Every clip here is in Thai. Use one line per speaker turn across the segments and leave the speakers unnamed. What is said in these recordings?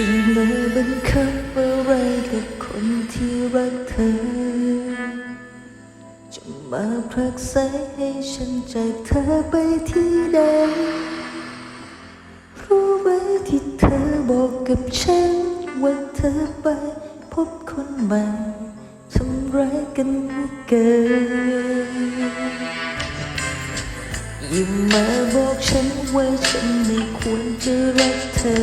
ฉันมาบังคับอะไรกับคนที่รักเธอ จะมาพรักไสให้ฉันจากเธอไปที่ใด รู้ไหมที่เธอบอกกับฉันว่าเธอไปพบคนใหม่ทำร้ายกันเกินอย่ามาบอกฉันว่าฉันไม่ควรจะรักเธอ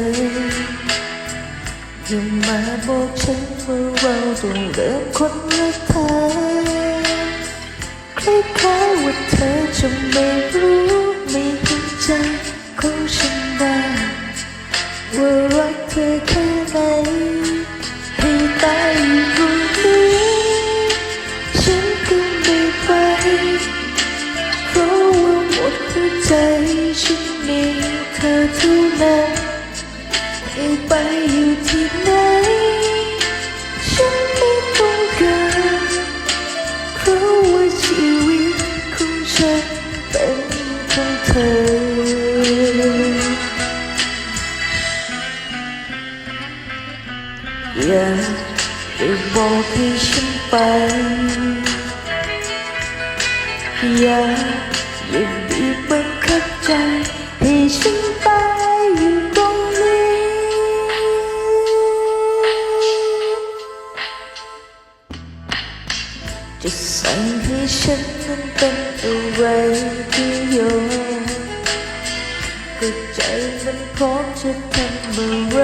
อย่ามาบอกฉันว่าเราต้องเริ่มคนละทางคล้ายๆว่าเธอจะไม่รู้ไม่เห็นใจของฉันบ้างว่ารักเธอแค่ไหนให้ตายอยู่ตรงนี้ฉันก็ไม่ไปเพราะว่าหมดหัวใจฉันมีเธอเท่านั้น ให้ไปอยู่ที่ไหน ฉันไม่ต้องการเพราะว่าชีวิตของฉันเป็นของเธอ อย่าไปบอกให้ฉันไป อย่าอย่าบีบบังคับใจให้ฉันตา สั่งให้ฉันนั้นเป็นอะไรที่โยนก็ใจมันพร้อมจะทำอะไร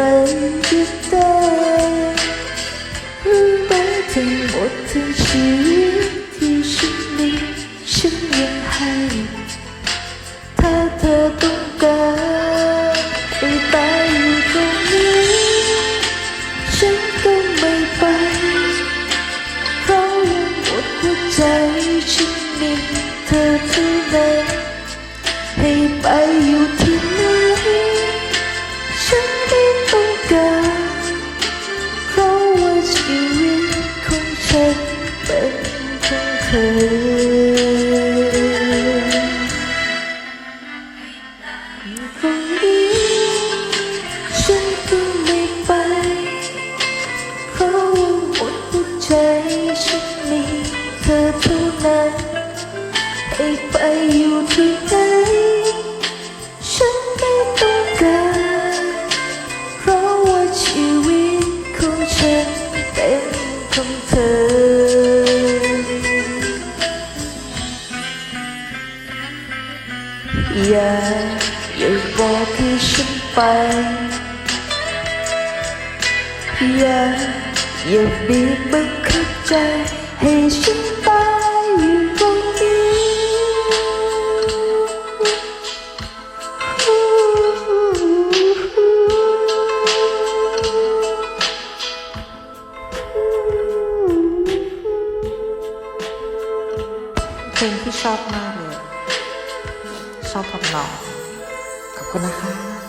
ก็ได้รู้ไหมทั้งหมดทั้งชีวิตที่ฉันมีฉันยังให้ ธอเท่านั้นให้ไปอยู่ที่ไหนฉันไม่ต้องการเพราะว่าชีวิตของฉันเป็นของเธอตรงนี้ฉันก็ไม่ไปเพราะว่าหมดหัวใจฉันมีเธอเท่านั้น ให้ไปอยู่ที่ไหนฉันไม่ต้องการเพราะว่าชีวิตของฉันเป็นของเธออย่าอย่าบอกให้ฉันไปอย่าอย่าบีบบังคับใจให้ฉัน
ลงที่ชอบมากเลย ชอบทำนองขอบคุณนะคะ